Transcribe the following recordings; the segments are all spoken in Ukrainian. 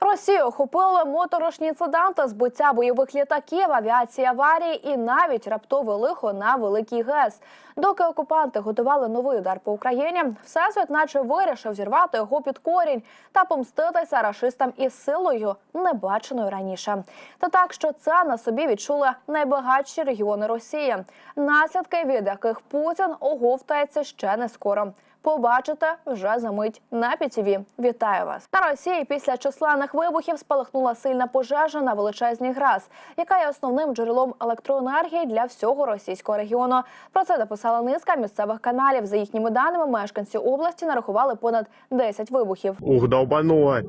Росію охопили моторошні інциденти, збиття бойових літаків, авіації аварії і навіть раптове лихо на великий ГЕС. Доки окупанти готували новий удар по Україні, всесвіт наче вирішив зірвати його під корінь та помститися рашистам із силою, небаченою раніше. Та так, що це на собі відчули найбагатші регіони Росії, наслідки від яких Путін оговтається ще не скоро. Побачите вже за мить на ПІТІВІ. Вітаю вас на Росії. Після численних вибухів спалахнула сильна пожежа на величезній ГРАС, яка є основним джерелом електроенергії для всього російського регіону. Про це написала низка місцевих каналів. За їхніми даними, мешканці області нарахували понад 10 вибухів. Ух, долбануло.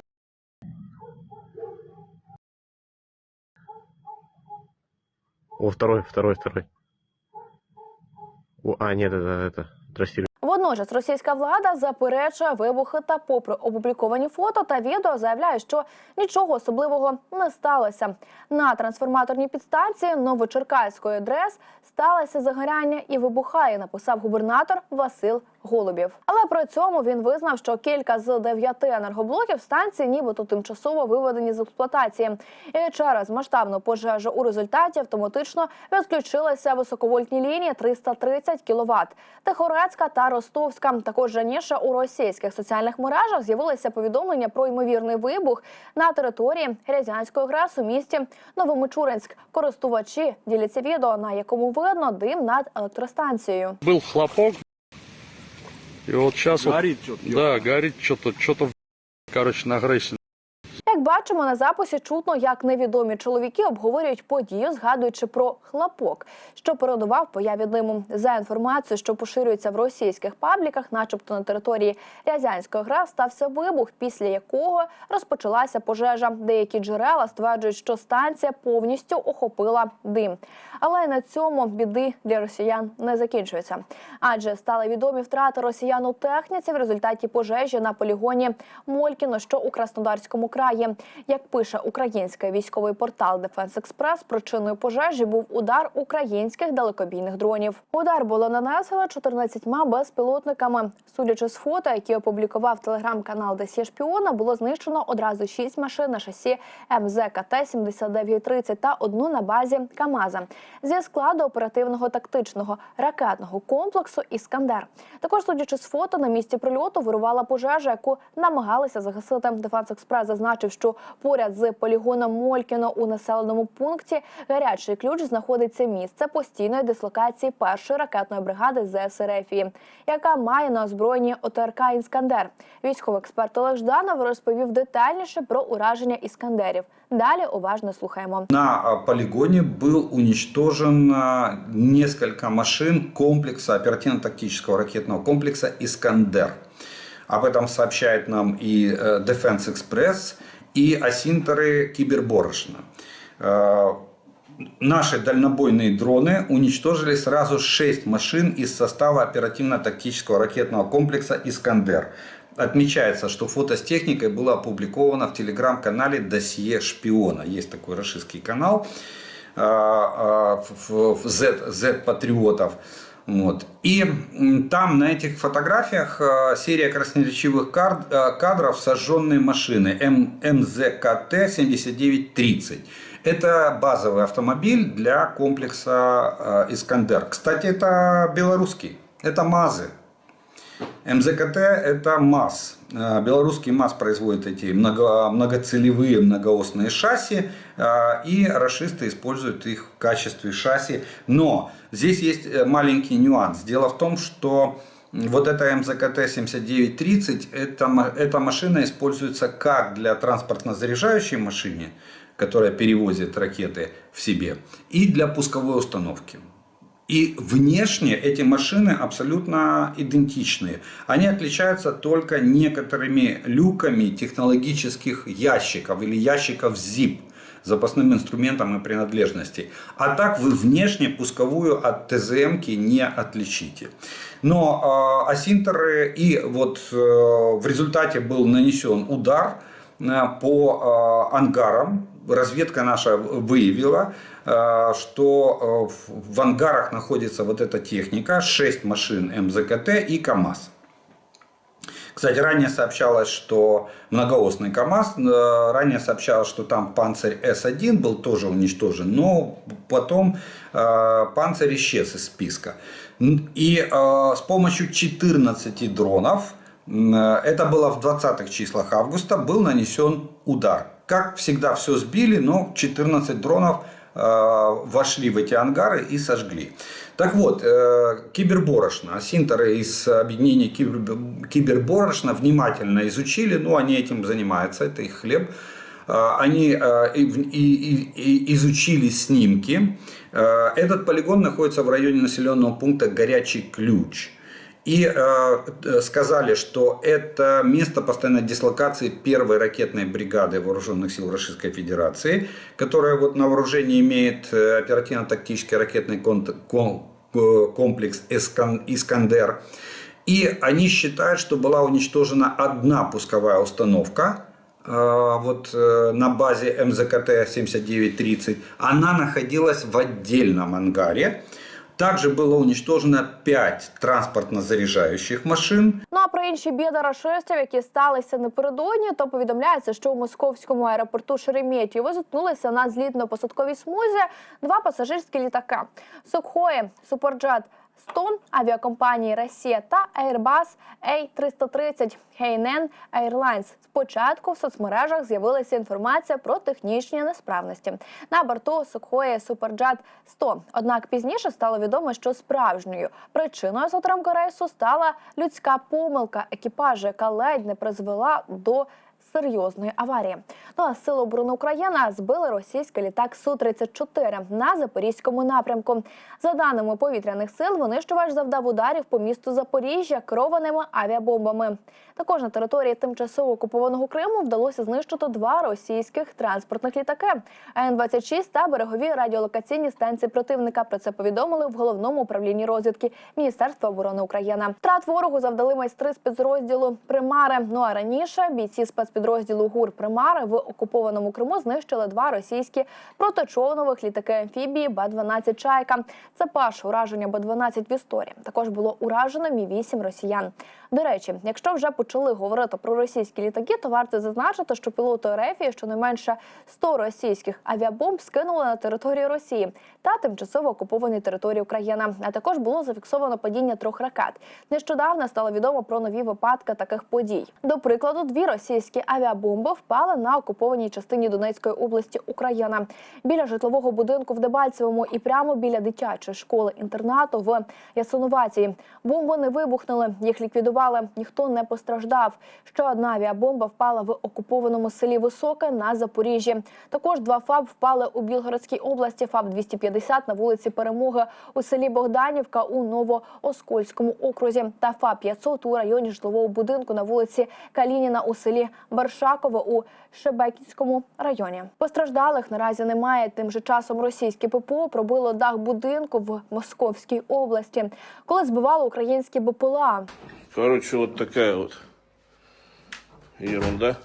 О, второй, второй, второй. О, а, нет, это, это, трассирует. Водночас російська влада заперечує вибухи та, попри опубліковані фото та відео, заявляє, що нічого особливого не сталося. На трансформаторній підстанції Новочеркаської ДРЕС сталося загоряння і вибухає. Написав губернатор Васил Голубів. Але при цьому він визнав, що кілька з дев'яти енергоблоків станції, нібито тимчасово виведені з експлуатації. І через масштабну пожежу у результаті автоматично відключилися високовольтні лінії 330 кВт. Тихорецька та Ростовська. Також раніше у російських соціальних мережах з'явилися повідомлення про ймовірний вибух на території Рязанської ГРЕС у місті Новомичуринськ. Користувачі діляться відео, на якому видно дим над електростанцією. был хлопок, и вот сейчас Горит что-то. да, горит что-то, что-то, короче, на грейсе. Бачимо на записі, чутно, як невідомі чоловіки обговорюють подію, згадуючи про хлопок, що передував появі диму. За інформацією, що поширюється в російських пабліках, начебто на території Рязанської ГРА, стався вибух, після якого розпочалася пожежа. Деякі джерела стверджують, що станція повністю охопила дим. Але на цьому біди для росіян не закінчуються. Адже стали відомі втрати росіян у техніці в результаті пожежі на полігоні Молькіно, що у Краснодарському краї. Як пише український військовий портал Дефенс Експрес, причиною пожежі був удар українських далекобійних дронів. Удар було нанесено 14 безпілотниками. Судячи з фото, які опублікував телеграм-канал Десє Шпіона, було знищено одразу 6 машин на шасі МЗКТ 7930 та одну на базі Камаза зі складу оперативного тактичного ракетного комплексу Іскандер. Також, судячи з фото, на місці прильоту вирувала пожежа, яку намагалися загасити. Дефенс Експрес зазначив, що поряд з полігоном Молькіно у населеному пункті гарячий ключ знаходиться місце постійної дислокації першої ракетної бригади ЗСРФ, яка має на озброєнні ОТРК Іскандер. Військовий експерт Олег Жданов розповів детальніше про ураження іскандерів. Далі уважно слухаємо. На а, полигоне был уничтожен а, несколько машин комплекса оперативно-тактического ракетного комплекса «Искандер». Об этом сообщает нам и э, Defense Express, И осинтеры Киберборошна. Э, Наши дальнобойные дроны уничтожили сразу 6 машин из состава оперативно-тактического ракетного комплекса «Искандер». Отмечается, что фото с техникой было опубликовано в телеграм-канале «Досье шпиона». Есть такой российский канал в- в Z, Z Патриотов. Вот. И там на этих фотографиях а, серия красноречивых а, кадров сожженные машины М- МЗКТ 7930. Это базовый автомобиль для комплекса а, Искандер. Кстати, это белорусский. Это МАЗы. МЗКТ это МАЗ. Э, Белорусский МАЗ производит эти много, многоцелевые многоосные шасси, э, и расисты используют их в качестве шасси. Но здесь есть э, маленький нюанс. Дело в том, что вот эта МЗКТ 7930, эта, ма- эта машина используется как для транспортно-заряжающей машины, которая перевозит ракеты в себе, и для пусковой установки. И внешне эти машины абсолютно идентичные. Они отличаются только некоторыми люками технологических ящиков или ящиков ZIP запасным инструментом и принадлежностей. А так вы внешне пусковую от ТЗМки не отличите. Но э, асинтеры и вот э, в результате был нанесен удар э, по э, ангарам. Разведка наша выявила, что э, в- ангарах находится вот эта техника, 6 машин МЗКТ и КАМАЗ. Кстати, ранее сообщалось, что многоосный КАМАЗ, э, ранее сообщалось, что там панцирь С1 был тоже уничтожен, но потом э, панцирь исчез из списка. И э, с помощью 14 дронов, э, это было в 20-х числах августа, был нанесен удар. Как всегда все сбили, но 14 дронов э, вошли в эти ангары и сожгли. Так вот, э, киберборошно, синтеры из объединения кибер- киберборошна внимательно изучили, ну они этим занимаются, это их хлеб. Э, Они э, изучили снимки. Э, Этот полигон находится в районе населенного пункта Горячий Ключ. И э, э, сказали, что это место постоянной дислокации первой ракетной бригады вооруженных сил Российской Федерации, которая вот на вооружении имеет э, оперативно-тактический ракетный э, комплекс «Искан- «Искандер». И они считают, что была уничтожена одна пусковая установка, вот на базе МЗКТ 7930. Она находилась в отдельном ангаре. Также было уничтожено 5 транспортно-заряжаючих машин. Ну а про інші біди рашистів, які сталися напередодні, то повідомляється, що у московському аеропорту Шереметьєво зіткнулися на злітно-посадковій смузі два пасажирські літаки Сухої Суперджет 100 авіакомпанії Росія та Airbus A330 Hainan Airlines. Спочатку в соцмережах з'явилася інформація про технічні несправності на борту Сухої Суперджет 100. Однак пізніше стало відомо, що справжньою причиною затримки рейсу стала людська помилка екіпажу, яка ледь не призвела до серйозної аварії. Ну а сили оборони України збили російський літак Су-34 на запорізькому напрямку. За даними повітряних сил, винищувач завдав ударів по місту Запоріжжя керованими авіабомбами. Також на території тимчасово окупованого Криму вдалося знищити два російських транспортних літаки Н-26 та берегові радіолокаційні станції противника. Про це повідомили в головному управлінні розвідки Міністерства оборони України. Втрат ворогу завдали майстри спецрозділу Примари. Ну а раніше бійці спецпідрозділу ГУР Примари в окупованому Криму знищили два російські проточовнових літаки амфібії Б-12 Чайка. Це перше ураження Б-12 в історії. Також було уражено Мі 8 росіян. До речі, якщо вже почали говорити про російські літаки, то варто зазначити, що пілоти РФ щонайменше 100 російських авіабомб скинули на територію Росії та тимчасово окупованій території України. А також було зафіксовано падіння трьох ракет. Нещодавно стало відомо про нові випадки таких подій. До прикладу, дві російські авіабомби впали на окупованій частині Донецької області Україна біля житлового будинку в Дебальцевому і прямо біля дитячої школи інтернату в Ясинувації. Бомби не вибухнули, їх ліквідували. Ніхто не постраждав. Ще одна авіабомба впала в окупованому селі Високе на Запоріжжі. Також два ФАБ впали у Білгородській області. ФАБ 250 на вулиці Перемоги у селі Богданівка у Новооскольському окрузі та ФАБ 500 у районі житлового будинку на вулиці Калініна у селі Баршакове у Шебекінському районі. Постраждалих наразі немає. Тим же часом російське ППО пробило дах будинку в Московській області, коли збивало українські БПЛА. Короче, вот такая вот ерунда.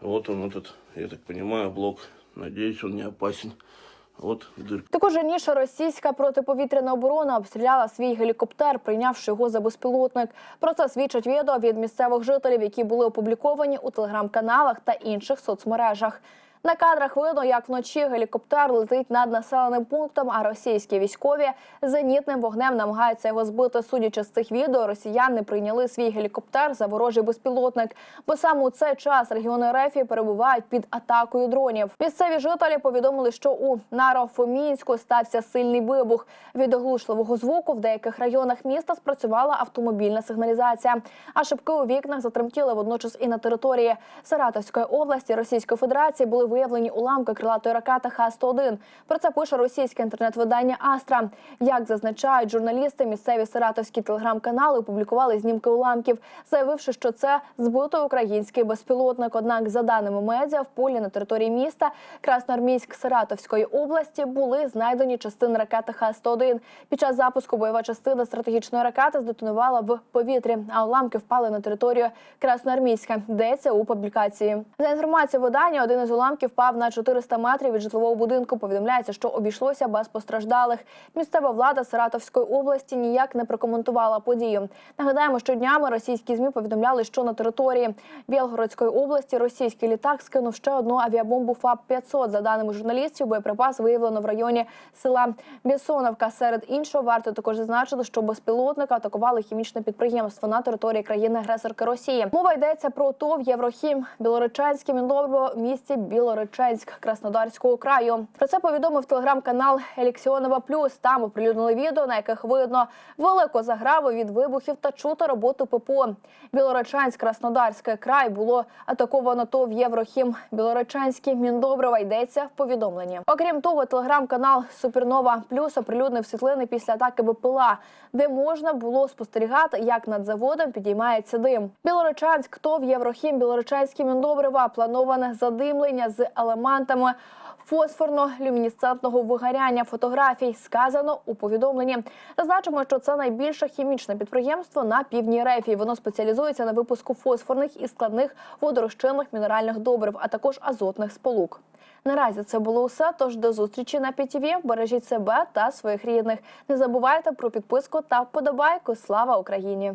Вот он этот, я так понимаю, блок. Надеюсь, он не опасен. Вот дырка. Також раніше російська протиповітряна оборона обстріляла свій гелікоптер, прийнявши його за безпілотник. Про це свідчать відео від місцевих жителів, які були опубліковані у телеграм-каналах та інших соцмережах. На кадрах видно, як вночі гелікоптер летить над населеним пунктом, а російські військові зенітним вогнем намагаються його збити. Судячи з цих відео, росіяни прийняли свій гелікоптер за ворожий безпілотник, бо саме у цей час регіони РФ перебувають під атакою дронів. Місцеві жителі повідомили, що у Нарофомінську стався сильний вибух. Від оглушливого звуку в деяких районах міста спрацювала автомобільна сигналізація. А шибки у вікнах затремтіли водночас і на території Саратовської області Російської Федерації були виявлені уламки крилатої ракети Х-101. Про це пише російське інтернет-видання Астра. Як зазначають журналісти, місцеві саратовські телеграм-канали опублікували знімки уламків, заявивши, що це збитий український безпілотник. Однак, за даними медіа, в полі на території міста Красноармійськ Саратовської області були знайдені частини ракети Х-101. Під час запуску бойова частина стратегічної ракети здетонувала в повітрі, а уламки впали на територію Красноармійська. Йдеться у публікації. За інформацією видання, один із уламків уламки впав на 400 метрів від житлового будинку. Повідомляється, що обійшлося без постраждалих. Місцева влада Саратовської області ніяк не прокоментувала подію. Нагадаємо, що днями російські змі повідомляли, що на території Білгородської області російський літак скинув ще одну авіабомбу ФАП 500 За даними журналістів, боєприпас виявлено в районі села Бєсоновка. Серед іншого варто також зазначити, що безпілотника атакували хімічне підприємство на території країни-агресорки Росії. Мова йдеться про ТОВ Єврохім Білореченське Міндобро в місті Білореченськ Краснодарського краю. Про це повідомив телеграм-канал Еліксіонова Плюс. Там оприлюднили відео, на яких видно велику заграву від вибухів та чути роботу ППО. Білоречанськ Краснодарський край було атаковано ТОВ Єврохім Білоречанське Міндоброва. Йдеться в повідомленні. Окрім того, телеграм-канал Супернова Плюс оприлюднив світлини після атаки БПЛА, де можна було спостерігати, як над заводом підіймається дим. Білоречанськ ТОВ Єврохім Білоречанське Міндобрива плановане задимлення з елементами фосфорно-люмінесцентного вигоряння фотографій сказано у повідомленні. Зазначимо, що це найбільше хімічне підприємство на півдні Рефії. Воно спеціалізується на випуску фосфорних і складних водорозчинних мінеральних добрив, а також азотних сполук. Наразі це було усе. Тож до зустрічі на ПІТІВІ. Бережіть себе та своїх рідних. Не забувайте про підписку та вподобайку. Слава Україні!